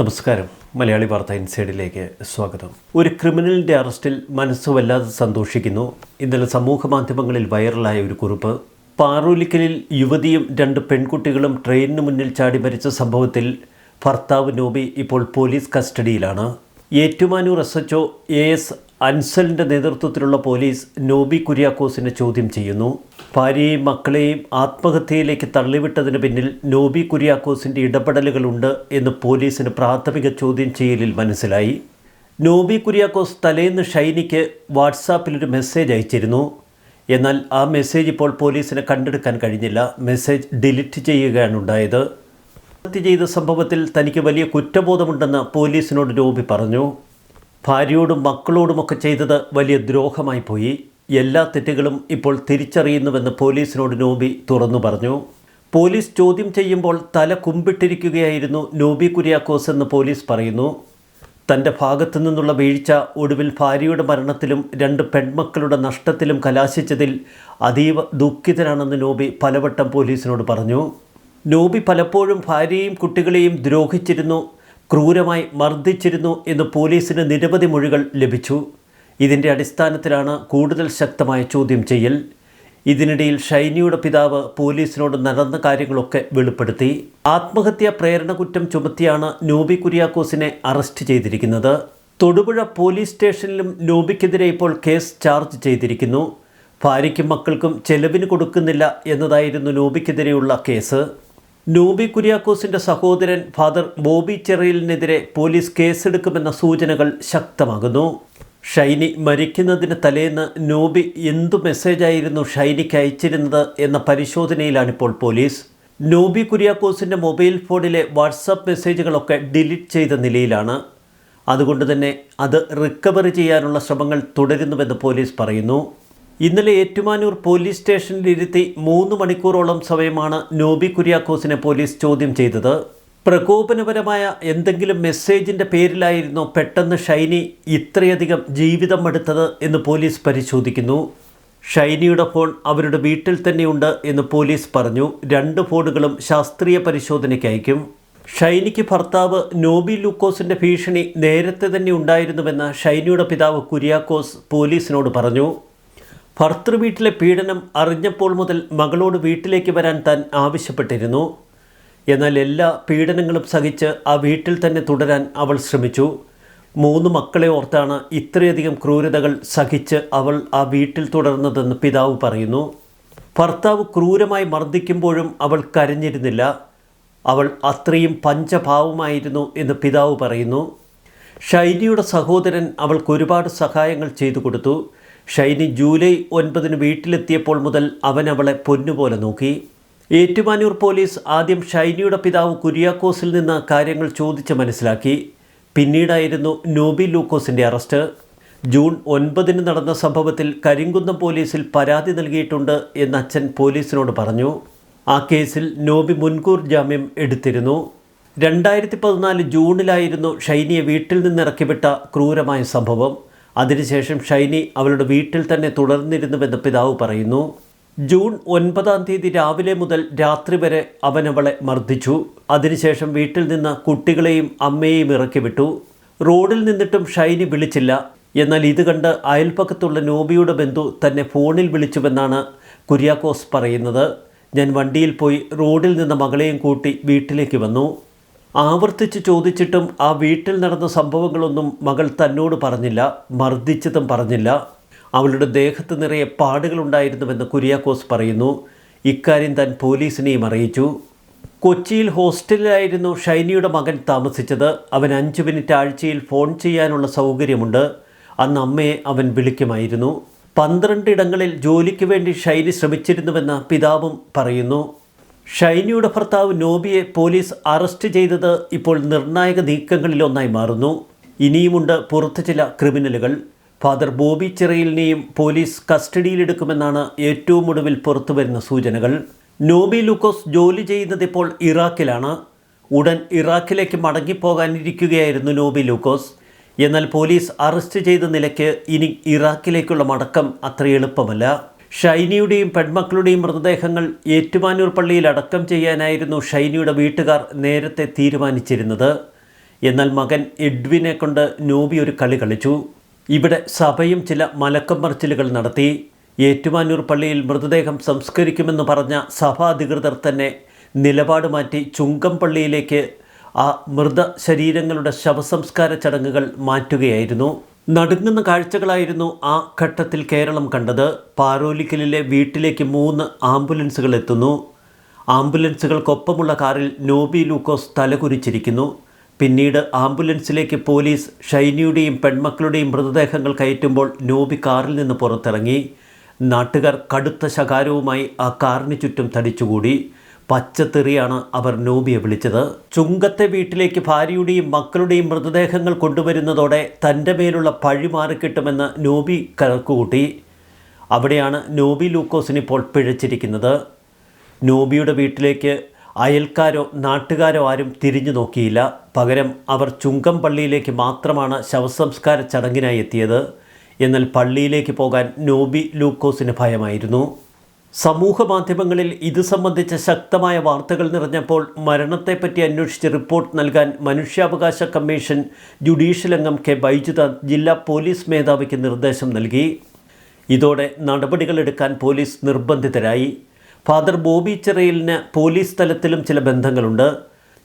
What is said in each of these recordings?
നമസ്കാരം. മലയാളി വാർത്ത ഇൻസൈഡിലേക്ക് സ്വാഗതം. ഒരു ക്രിമിനലിന്റെ അറസ്റ്റിൽ മനസ്സ് വല്ലാതെ സന്തോഷിക്കുന്നു. ഇന്നലെ സമൂഹ മാധ്യമങ്ങളിൽ വൈറലായ ഒരു കുറിപ്പ്. പാറൂലിക്കലിൽ യുവതിയും രണ്ട് പെൺകുട്ടികളും ട്രെയിനിന് മുന്നിൽ ചാടി മരിച്ച സംഭവത്തിൽ ഭർത്താവ് നോബി ഇപ്പോൾ police കസ്റ്റഡിയിലാണ്. Ettumanoor S H A S അൻസലിന്റെ നേതൃത്വത്തിലുള്ള പോലീസ് നോബി കുര്യാക്കോസിനെ ചോദ്യം ചെയ്യുന്നു. ഭാര്യയെയും മക്കളെയും ആത്മഹത്യയിലേക്ക് തള്ളിവിട്ടതിന് പിന്നിൽ നോബി കുര്യാക്കോസിന്റെ ഇടപെടലുകളുണ്ട് എന്ന് പോലീസിന് പ്രാഥമിക ചോദ്യം ചെയ്യലിൽ മനസ്സിലായി. നോബി കുര്യാക്കോസ് തലേന്ന് ഷൈനിക്ക് വാട്സാപ്പിലൊരു മെസ്സേജ് അയച്ചിരുന്നു. എന്നാൽ ആ മെസ്സേജ് ഇപ്പോൾ പോലീസിനെ കണ്ടെടുക്കാൻ കഴിഞ്ഞില്ല. മെസ്സേജ് ഡിലീറ്റ് ചെയ്യുകയാണ് ഉണ്ടായത്. ചെയ്ത സംഭവത്തിൽ തനിക്ക് വലിയ കുറ്റബോധമുണ്ടെന്ന് പോലീസിനോട് നോബി പറഞ്ഞു. ഭാര്യയോടും മക്കളോടുമൊക്കെ ചെയ്തത് വലിയ ദ്രോഹമായി പോയി. എല്ലാ തെറ്റുകളും ഇപ്പോൾ തിരിച്ചറിയുന്നുവെന്ന് പോലീസിനോട് നോബി തുറന്നു പറഞ്ഞു. പോലീസ് ചോദ്യം ചെയ്യുമ്പോൾ തല കുമ്പിട്ടിരിക്കുകയായിരുന്നു നോബി കുര്യാക്കോസ് എന്ന് പോലീസ് പറയുന്നു. തന്റെ ഭാഗത്തു നിന്നുള്ള വീഴ്ച ഒടുവിൽ ഭാര്യയുടെ മരണത്തിലും രണ്ട് പെൺമക്കളുടെ നഷ്ടത്തിലും കലാശിച്ചതിൽ അതീവ ദുഃഖിതനാണെന്ന് നോബി പലവട്ടം പോലീസിനോട് പറഞ്ഞു. നോബി പലപ്പോഴും ഭാര്യയെയും കുട്ടികളെയും ദ്രോഹിച്ചിരുന്നു. ക്രൂരമായി മർദ്ദിച്ചിരുന്നു എന്ന് പോലീസിന് നിരവധി മൊഴികൾ ലഭിച്ചു. ഇതിന്റെ അടിസ്ഥാനത്തിലാണ് കൂടുതൽ ശക്തമായ ചോദ്യം ചെയ്യൽ. ഇതിനിടയിൽ ഷൈനിയുടെ പിതാവ് പോലീസിനോട് നടന്ന കാര്യങ്ങളൊക്കെ വെളിപ്പെടുത്തി. ആത്മഹത്യാ പ്രേരണ കുറ്റം ചുമത്തിയാണ് നോബി കുര്യാക്കോസിനെ അറസ്റ്റ് ചെയ്തിരിക്കുന്നത്. തൊടുപുഴ പോലീസ് സ്റ്റേഷനിലും നോബിക്കെതിരെ ഇപ്പോൾ കേസ് ചാർജ് ചെയ്തിരിക്കുന്നു. ഭാര്യയ്ക്കും മക്കൾക്കും ചെലവിന് കൊടുക്കുന്നില്ല എന്നതായിരുന്നു നോബിക്കെതിരെയുള്ള കേസ്. നോബി കുര്യാക്കോസിന്റെ സഹോദരൻ ഫാദർ ബോബി ചെറിയലിനെതിരെ പോലീസ് കേസെടുക്കുമെന്ന സൂചനകൾ ശക്തമാകുന്നു. ഷൈനി മരിക്കുന്നതിന് തലേന്ന് നോബി എന്തു മെസ്സേജായിരുന്നു ഷൈനിക്ക് അയച്ചിരുന്നത് എന്ന പരിശോധനയിലാണിപ്പോൾ പോലീസ്. നോബി കുര്യാക്കോസിന്റെ മൊബൈൽ ഫോണിലെ വാട്സപ്പ് മെസ്സേജുകളൊക്കെ ഡിലീറ്റ് ചെയ്ത നിലയിലാണ്. അതുകൊണ്ട് തന്നെ അത് റിക്കവറി ചെയ്യാനുള്ള ശ്രമങ്ങൾ തുടരുന്നുവെന്ന് പോലീസ് പറയുന്നു. ഇന്നലെ ഏറ്റുമാനൂർ പോലീസ് സ്റ്റേഷനിലിരുത്തി മൂന്ന് മണിക്കൂറോളം സമയമാണ് നോബി കുര്യാക്കോസിനെ പോലീസ് ചോദ്യം ചെയ്തത്. പ്രകോപനപരമായ എന്തെങ്കിലും മെസ്സേജിന്റെ പേരിലായിരുന്നു പെട്ടെന്ന് ഷൈനി ഇത്രയധികം ജീവിതം എടുത്തത് എന്ന് പോലീസ് പരിശോധിക്കുന്നു. ഷൈനിയുടെ ഫോൺ അവരുടെ വീട്ടിൽ തന്നെയുണ്ട് എന്ന് പോലീസ് പറഞ്ഞു. രണ്ട് ഫോണുകളും ശാസ്ത്രീയ പരിശോധനയ്ക്ക് അയക്കും. ഷൈനിക്ക് ഭർത്താവ് നോബി ലൂക്കോസിന്റെ ഭീഷണി നേരത്തെ തന്നെ ഉണ്ടായിരുന്നുവെന്ന് ഷൈനിയുടെ പിതാവ് കുര്യാക്കോസ് പോലീസിനോട് പറഞ്ഞു. ഭർത്തൃ വീട്ടിലെ പീഡനം അറിഞ്ഞപ്പോൾ മുതൽ മകളോട് വീട്ടിലേക്ക് വരാൻ താൻ ആവശ്യപ്പെട്ടിരുന്നു. എന്നാൽ എല്ലാ പീഡനങ്ങളും സഹിച്ച് ആ വീട്ടിൽ തന്നെ തുടരാൻ അവൾ ശ്രമിച്ചു. മൂന്ന് മക്കളെ ഓർത്താണ് ഇത്രയധികം ക്രൂരതകൾ സഹിച്ച് അവൾ ആ വീട്ടിൽ തുടർന്നതെന്ന് പിതാവ് പറയുന്നു. ഭർത്താവ് ക്രൂരമായി മർദ്ദിക്കുമ്പോഴും അവൾ കരഞ്ഞിരുന്നില്ല. അവൾ അത്രയും പഞ്ചഭാവമായിരുന്നു എന്ന് പിതാവ് പറയുന്നു. ഷൈനിയുടെ സഹോദരൻ അവൾക്ക് ഒരുപാട് സഹായങ്ങൾ ചെയ്തു കൊടുത്തു. ഷൈനി ജൂലൈ ഒൻപതിന് വീട്ടിലെത്തിയപ്പോൾ മുതൽ അവൻ അവളെ പൊന്നുപോലെ നോക്കി. ഏറ്റുമാനൂർ പോലീസ് ആദ്യം ഷൈനിയുടെ പിതാവ് കുര്യാക്കോസിൽ നിന്ന് കാര്യങ്ങൾ ചോദിച്ച് മനസ്സിലാക്കി. പിന്നീടായിരുന്നു നോബി ലൂക്കോസിന്റെ അറസ്റ്റ്. ജൂൺ ഒൻപതിന് നടന്ന സംഭവത്തിൽ കരിങ്കുന്നം പോലീസിൽ പരാതി നൽകിയിട്ടുണ്ട് എന്ന് അച്ഛൻ പോലീസിനോട് പറഞ്ഞു. ആ കേസിൽ നോബി മുൻകൂർ ജാമ്യം എടുത്തിരുന്നു. രണ്ടായിരത്തി പതിനാല് ജൂണിലായിരുന്നു ഷൈനിയെ വീട്ടിൽ നിന്നിറക്കിവിട്ട ക്രൂരമായ സംഭവം. അതിനുശേഷം ഷൈനി അവളുടെ വീട്ടിൽ തന്നെ തുടർന്നിരുന്നുവെന്ന് പിതാവ് പറയുന്നു. ജൂൺ ഒൻപതാം തീയതി രാവിലെ മുതൽ രാത്രി വരെ അവൻ അവളെ മർദ്ദിച്ചു. അതിനുശേഷം വീട്ടിൽ നിന്ന് കുട്ടികളെയും അമ്മയെയും ഇറക്കി വിട്ടു. റോഡിൽ നിന്നിട്ടും ഷൈനി വിളിച്ചില്ല. എന്നാൽ ഇത് കണ്ട് അയൽപ്പക്കത്തുള്ള നോബിയുടെ ബന്ധു തന്നെ ഫോണിൽ വിളിച്ചുവെന്നാണ് കുര്യാക്കോസ് പറയുന്നത്. ഞാൻ വണ്ടിയിൽ പോയി റോഡിൽ നിന്ന് മകളെയും കൂട്ടി വീട്ടിലേക്ക് വന്നു. ആവർത്തിച്ച് ചോദിച്ചിട്ടും ആ വീട്ടിൽ നടന്ന സംഭവങ്ങളൊന്നും മകൾ തന്നോട് പറഞ്ഞില്ല മർദ്ദിച്ചതും പറഞ്ഞില്ല. അവളുടെ ദേഹത്ത് നിറയെ പാടുകളുണ്ടായിരുന്നുവെന്ന് കുര്യാക്കോസ് പറയുന്നു. ഇക്കാര്യം താൻ പോലീസിനെയും അറിയിച്ചു. കൊച്ചിയിൽ ഹോസ്റ്റലിലായിരുന്നു ഷൈനിയുടെ മകൻ താമസിച്ചത്. അവൻ അഞ്ച് മിനിറ്റ് ആഴ്ചയിൽ ഫോൺ ചെയ്യാനുള്ള സൗകര്യമുണ്ട്. അന്ന് അമ്മയെ അവൻ വിളിക്കുമായിരുന്നു. പന്ത്രണ്ട് ഇടങ്ങളിൽ ജോലിക്ക് വേണ്ടി ഷൈനി ശ്രമിച്ചിരുന്നുവെന്ന് പിതാവും പറയുന്നു. ഷൈനിയുടെ ഭർത്താവ് നോബിയെ പോലീസ് അറസ്റ്റ് ചെയ്തത് ഇപ്പോൾ നിർണായക നീക്കങ്ങളിലൊന്നായി മാറുന്നു. ഇനിയുമുണ്ട് പുറത്ത് ചില ക്രിമിനലുകൾ. ഫാദർ ബോബി ചിറയിലിനെയും പോലീസ് കസ്റ്റഡിയിലെടുക്കുമെന്നാണ് ഏറ്റവും ഒടുവിൽ പുറത്തുവരുന്ന സൂചനകൾ. നോബി ലൂക്കോസ് ജോലി ചെയ്യുന്നത് ഇപ്പോൾ ഇറാഖിലാണ്. ഉടൻ ഇറാഖിലേക്ക് മടങ്ങിപ്പോകാനിരിക്കുകയായിരുന്നു നോബി ലൂക്കോസ്. എന്നാൽ പോലീസ് അറസ്റ്റ് ചെയ്ത നിലയ്ക്ക് ഇനി ഇറാഖിലേക്കുള്ള മടക്കം അത്ര എളുപ്പമല്ല. ഷൈനിയുടെയും പെൺമക്കളുടെയും മൃതദേഹങ്ങൾ ഏറ്റുമാനൂർ പള്ളിയിൽ അടക്കം ചെയ്യാനായിരുന്നു ഷൈനിയുടെ വീട്ടുകാർ നേരത്തെ തീരുമാനിച്ചിരുന്നത്. എന്നാൽ മകൻ എഡ്വിനെ കൊണ്ട് നോബി ഒരു കളി കളിച്ചു. ഇവിടെ സഭയും ചില മലക്കം മറിച്ചിലുകൾ നടത്തി. ഏറ്റുമാനൂർ പള്ളിയിൽ മൃതദേഹം സംസ്കരിക്കുമെന്ന് പറഞ്ഞ സഭാധികൃതർ തന്നെ നിലപാട് മാറ്റി ചുങ്കം പള്ളിയിലേക്ക് ആ മൃതശരീരങ്ങളുടെ ശവസംസ്കാര ചടങ്ങുകൾ മാറ്റുകയായിരുന്നു. നടുങ്ങുന്ന കാഴ്ചകളായിരുന്നു ആ ഘട്ടത്തിൽ കേരളം കണ്ടത്. പാരോലിക്കലിലെ വീട്ടിലേക്ക് മൂന്ന് ആംബുലൻസുകൾ എത്തുന്നു. ആംബുലൻസുകൾക്കൊപ്പമുള്ള കാറിൽ നോബി ലൂക്കോസ് തലകുരിച്ചിരിക്കുന്നു പിന്നീട് ആംബുലൻസിലേക്ക് പോലീസ് ഷൈനിയുടെയും പെൺമക്കളുടെയും മൃതദേഹങ്ങൾ കയറ്റുമ്പോൾ നോബി കാറിൽ നിന്ന് പുറത്തിറങ്ങി. നാട്ടുകാർ കടുത്ത ശകാരവുമായി ആ കാറിന് ചുറ്റും തടിച്ചുകൂടി. പച്ചത്തെറിയാണ് അവർ നോബിയെ വിളിച്ചത്. ചുങ്കത്തെ വീട്ടിലേക്ക് ഭാര്യയുടെയും മക്കളുടെയും മൃതദേഹങ്ങൾ കൊണ്ടുവരുന്നതോടെ തന്റെ മേലുള്ള പഴി മാറിക്കിട്ടുമെന്ന് നോബി കണക്കുകൂട്ടി. അവിടെയാണ് നോബി ലൂക്കോസിന് ഇപ്പോൾ പിഴച്ചിരിക്കുന്നത്. നോബിയുടെ വീട്ടിലേക്ക് അയൽക്കാരോ നാട്ടുകാരോ ആരും തിരിഞ്ഞു നോക്കിയില്ല. പകരം അവർ ചുങ്കം പള്ളിയിലേക്ക് മാത്രമാണ് ശവസംസ്കാര ചടങ്ങിനായി എത്തിയത്. എന്നാൽ പള്ളിയിലേക്ക് പോകാൻ നോബി ലൂക്കോസിന് ഭയമായിരുന്നു. സമൂഹ മാധ്യമങ്ങളിൽ ഇത് സംബന്ധിച്ച ശക്തമായ വാർത്തകൾ നിറഞ്ഞപ്പോൾ മരണത്തെപ്പറ്റി അന്വേഷിച്ച് റിപ്പോർട്ട് നൽകാൻ മനുഷ്യാവകാശ കമ്മീഷൻ ജുഡീഷ്യൽ അംഗം കെ. ബൈജുനാഥ് ജില്ലാ പോലീസ് മേധാവിക്ക് നിർദ്ദേശം നൽകി. ഇതോടെ നടപടികളെടുക്കാൻ പോലീസ് നിർബന്ധിതരായി. ഫാദർ ബോബി ചിറയിലിന് പോലീസ് തലത്തിലും ചില ബന്ധങ്ങളുണ്ട്.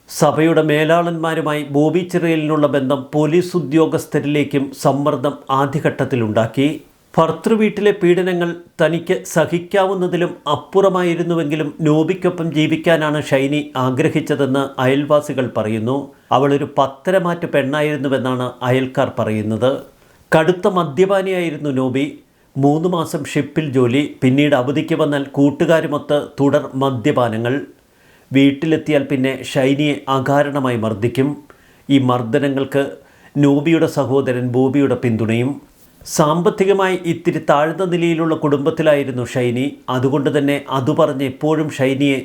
സഭയുടെ മേലാളന്മാരുമായി ബോബി ചിറയിലിനുള്ള ബന്ധം പോലീസ് ഉദ്യോഗസ്ഥരിലേക്കും സമ്മർദ്ദം ആദ്യഘട്ടത്തിലുണ്ടാക്കി. ഭർത്തൃവീട്ടിലെ പീഡനങ്ങൾ തനിക്ക് സഹിക്കാവുന്നതിലും അപ്പുറമായിരുന്നുവെങ്കിലും നോബിക്കൊപ്പം ജീവിക്കാനാണ് ഷൈനി ആഗ്രഹിച്ചതെന്ന് അയൽവാസികൾ പറയുന്നു. അവളൊരു പത്തരമാറ്റ പെണ്ണായിരുന്നുവെന്നാണ് അയൽക്കാർ പറയുന്നത്. കടുത്ത മദ്യപാനിയായിരുന്നു നോബി. മൂന്ന് മാസം ഷിപ്പിൽ ജോലി പിന്നീട് അവധിക്ക് വന്നാൽ കൂട്ടുകാരുമൊത്ത് തുടർ മദ്യപാനങ്ങൾ. വീട്ടിലെത്തിയാൽ പിന്നെ ഷൈനിയെ അകാരണമായി മർദ്ദിക്കും. ഈ മർദ്ദനങ്ങൾക്ക് നോബിയുടെ സഹോദരൻ ബോബിയുടെ പിന്തുണയും സാമ്പത്തികമായി ഇത്തിരി താഴ്ന്ന നിലയിലുള്ള കുടുംബത്തിലായിരുന്നു ഷൈനി. അതുകൊണ്ട് തന്നെ അതു പറഞ്ഞ് എപ്പോഴും ഷൈനിയെ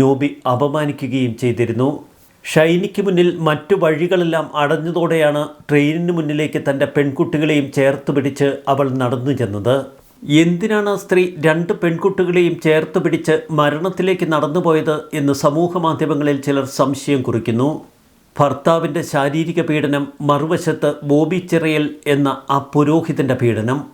നോബി അപമാനിക്കുകയും ചെയ്തിരുന്നു. ഷൈനിക്ക് മുന്നിൽ മറ്റു വഴികളെല്ലാം അടഞ്ഞതോടെയാണ് ട്രെയിനിന് മുന്നിലേക്ക് തന്റെ പെൺകുട്ടികളെയും ചേർത്ത് പിടിച്ച് അവൾ നടന്നു ചെന്നത്. എന്തിനാണ് ആ സ്ത്രീ രണ്ട് പെൺകുട്ടികളെയും ചേർത്ത് പിടിച്ച് മരണത്തിലേക്ക് നടന്നുപോയത് എന്ന് സമൂഹ മാധ്യമങ്ങളിൽ ചിലർ സംശയം കുറിക്കുന്നു. ഭർത്താവിന്റെ ശാരീരിക പീഡനം മറുവശത്ത് ബോബി ചിറയൽ എന്ന ആ പുരോഹിതന്റെ പീഡനം.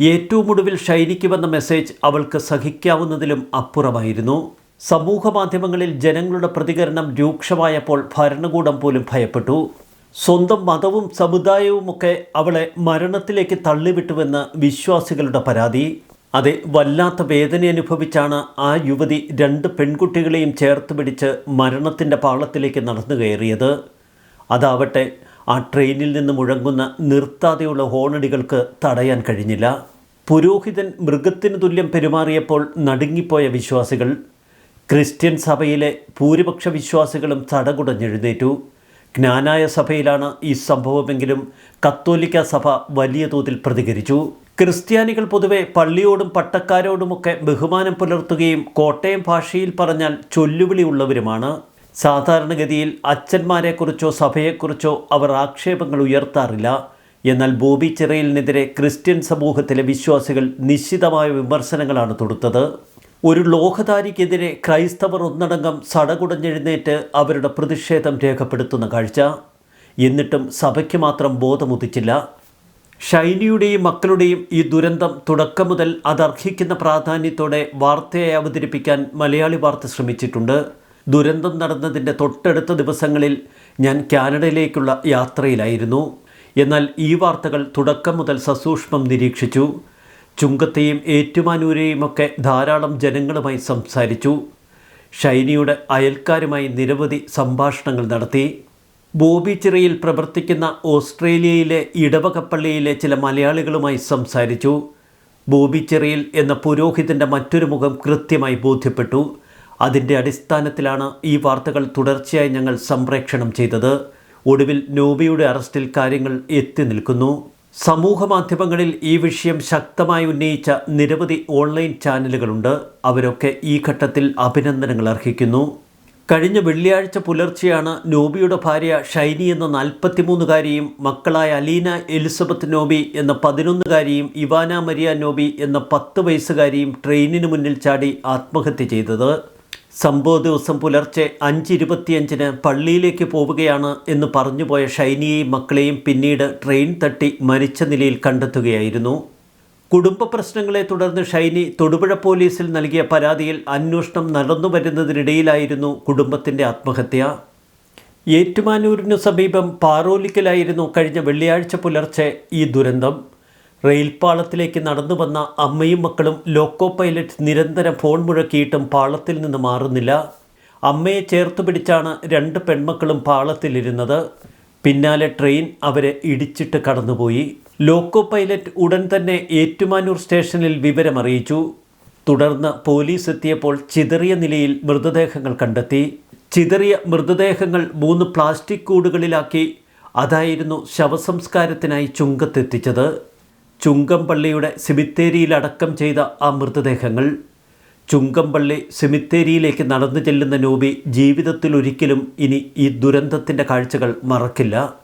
ഏറ്റവും ഒടുവിൽ ഷൈനിക്ക് വന്ന മെസ്സേജ് അവൾക്ക് സഹിക്കാവുന്നതിലും അപ്പുറമായിരുന്നു. സമൂഹ മാധ്യമങ്ങളിൽ ജനങ്ങളുടെ പ്രതികരണം രൂക്ഷമായപ്പോൾ ഭരണകൂടം പോലും ഭയപ്പെട്ടു. സ്വന്തം മതവും സമുദായവുമൊക്കെ അവളെ മരണത്തിലേക്ക് തള്ളിവിട്ടുവെന്ന് വിശ്വാസികളുടെ പരാതി. അതെ വല്ലാത്ത വേദന അനുഭവിച്ചാണ് ആ യുവതി രണ്ട് പെൺകുട്ടികളെയും ചേർത്ത് പിടിച്ച് മരണത്തിന്റെ പാളത്തിലേക്ക് നടന്നു കയറിയത്. അതാവട്ടെ ആ ട്രെയിനിൽ നിന്ന് മുഴങ്ങുന്ന നിർത്താതെയുള്ള ഹോണടികൾക്ക് തടയാൻ കഴിഞ്ഞില്ല. പുരോഹിതൻ മൃഗത്തിന് തുല്യം പെരുമാറിയപ്പോൾ നടുങ്ങിപ്പോയ വിശ്വാസികൾ ക്രിസ്ത്യൻ സഭയിലെ ഭൂരിപക്ഷ വിശ്വാസികളും തടകുടഞ്ഞെഴുന്നേറ്റു. ജ്ഞാനായ സഭയിലാണ് ഈ സംഭവമെങ്കിലും കത്തോലിക്ക സഭ വലിയ തോതിൽ പ്രതികരിച്ചു. ക്രിസ്ത്യാനികൾ പൊതുവെ പള്ളിയോടും പട്ടക്കാരോടുമൊക്കെ ബഹുമാനം പുലർത്തുകയും കോട്ടയം ഭാഷയിൽ പറഞ്ഞാൽ ചൊല്ലുവിളിയുള്ളവരുമാണ് സാധാരണഗതിയിൽ അച്ഛന്മാരെക്കുറിച്ചോ സഭയെക്കുറിച്ചോ അവർ ആക്ഷേപങ്ങൾ ഉയർത്താറില്ല. എന്നാൽ ബോബി ചിറയിലിനെതിരെ ക്രിസ്ത്യൻ സമൂഹത്തിലെ വിശ്വാസികൾ നിശ്ചിതമായ വിമർശനങ്ങളാണ് തൊടുത്തത്. ഒരു ലോഹധാരിക്കെതിരെ ക്രൈസ്തവർ ഒന്നടങ്കം സടകുടഞ്ഞെഴുന്നേറ്റ് അവരുടെ പ്രതിഷേധം രേഖപ്പെടുത്തുന്ന കാഴ്ച. എന്നിട്ടും സഭയ്ക്ക് മാത്രം ബോധമുദിച്ചില്ല. ഷൈനിയുടെയും മക്കളുടെയും ഈ ദുരന്തം തുടക്കം മുതൽ അതർഹിക്കുന്ന പ്രാധാന്യത്തോടെ വാർത്തയെ അവതരിപ്പിക്കാൻ മലയാളി വാർത്ത ശ്രമിച്ചിട്ടുണ്ട്. ദുരന്തം നടന്നതിന്റെ തൊട്ടടുത്ത ദിവസങ്ങളിൽ ഞാൻ കാനഡയിലേക്കുള്ള യാത്രയിലായിരുന്നു. എന്നാൽ ഈ വാർത്തകൾ തുടക്കം മുതൽ സസൂക്ഷ്മം നിരീക്ഷിച്ചു. ചുങ്കത്തെയും ഏറ്റുമാനൂരെയും ഒക്കെ ധാരാളം ജനങ്ങളുമായി സംസാരിച്ചു. ഷൈനിയുടെ അയൽക്കാരുമായി നിരവധി സംഭാഷണങ്ങൾ നടത്തി. ബോബി ചിറയിൽ പ്രവർത്തിക്കുന്ന ഓസ്ട്രേലിയയിലെ ഇടവകപ്പള്ളിയിലെ ചില മലയാളികളുമായി സംസാരിച്ചു. ബോബി ചിറയിൽ എന്ന പുരോഹിതന്റെ മറ്റൊരു മുഖം കൃത്യമായി ബോധ്യപ്പെട്ടു. അതിന്റെ അടിസ്ഥാനത്തിലാണ് ഈ വാർത്തകൾ തുടർച്ചയായി ഞങ്ങൾ സംപ്രേക്ഷണം ചെയ്തത്. ഒടുവിൽ നോബിയുടെ അറസ്റ്റിൽ കാര്യങ്ങൾ എത്തി നിൽക്കുന്നു. സമൂഹ മാധ്യമങ്ങളിൽ ഈ വിഷയം ശക്തമായി ഉന്നയിച്ച നിരവധി ഓൺലൈൻ ചാനലുകളുണ്ട്. അവരൊക്കെ ഈ ഘട്ടത്തിൽ അഭിനന്ദനങ്ങൾ അർഹിക്കുന്നു. കഴിഞ്ഞ വെള്ളിയാഴ്ച പുലർച്ചെയാണ് നോബിയുടെ ഭാര്യ ഷൈനി എന്ന നാൽപ്പത്തിമൂന്നുകാരിയും മക്കളായ അലീന എലിസബത്ത് നോബി എന്ന പതിനൊന്നുകാരിയും ഇവാന മരിയ നോബി എന്ന പത്ത് വയസ്സുകാരിയും ട്രെയിനിന് മുന്നിൽ ചാടി ആത്മഹത്യ ചെയ്തത്. സംഭവ ദിവസം പുലർച്ചെ അഞ്ചിരുപത്തിയഞ്ചിന് പള്ളിയിലേക്ക് പോവുകയാണ് എന്ന് പറഞ്ഞുപോയ ഷൈനിയെയും മക്കളെയും പിന്നീട് ട്രെയിൻ തട്ടി മരിച്ച നിലയിൽ കണ്ടെത്തുകയായിരുന്നു. കുടുംബ പ്രശ്നങ്ങളെ തുടർന്ന് ഷൈനി തൊടുപുഴ പോലീസിൽ നൽകിയ പരാതിയിൽ അന്വേഷണം നടന്നു വരുന്നതിനിടയിലായിരുന്നു കുടുംബത്തിന്റെ ആത്മഹത്യ. ഏറ്റുമാനൂരിനു സമീപം പാറോലിക്കലായിരുന്നു കഴിഞ്ഞ വെള്ളിയാഴ്ച പുലർച്ചെ ഈ ദുരന്തം. റെയിൽപാളത്തിലേക്ക് നടന്നു വന്ന അമ്മയും മക്കളും ലോക്കോ പൈലറ്റ് നിരന്തരം ഫോൺ മുഴക്കിയിട്ടും പാളത്തിൽ നിന്ന് മാറുന്നില്ല. അമ്മയെ ചേർത്ത് പിടിച്ചാണ് രണ്ട് പെൺമക്കളും പാളത്തിലിരുന്നത്. പിന്നാലെ ട്രെയിൻ അവരെ ഇടിച്ചിട്ട് കടന്നുപോയി. ലോക്കോ പൈലറ്റ് ഉടൻ തന്നെ ഏറ്റുമാനൂർ സ്റ്റേഷനിൽ വിവരമറിയിച്ചു. തുടർന്ന് പോലീസ് എത്തിയപ്പോൾ ചിതറിയ നിലയിൽ മൃതദേഹങ്ങൾ കണ്ടെത്തി. ചിതറിയ മൃതദേഹങ്ങൾ മൂന്ന് പ്ലാസ്റ്റിക് കൂടുകളിലാക്കി അതായിരുന്നു ശവസംസ്കാരത്തിനായി ചുങ്കത്തെത്തിച്ചത്. ചുങ്കംപള്ളിയുടെ സെമിത്തേരിയിൽ അടക്കം ചെയ്ത ആ മൃതദേഹങ്ങൾ. ചുങ്കംപള്ളി സെമിത്തേരിയിലേക്ക് നടന്നു ചെല്ലുന്ന നോബി ജീവിതത്തിലൊരിക്കലും ഇനി ഈ ദുരന്തത്തിന്റെ കാഴ്ചകൾ മറക്കില്ല.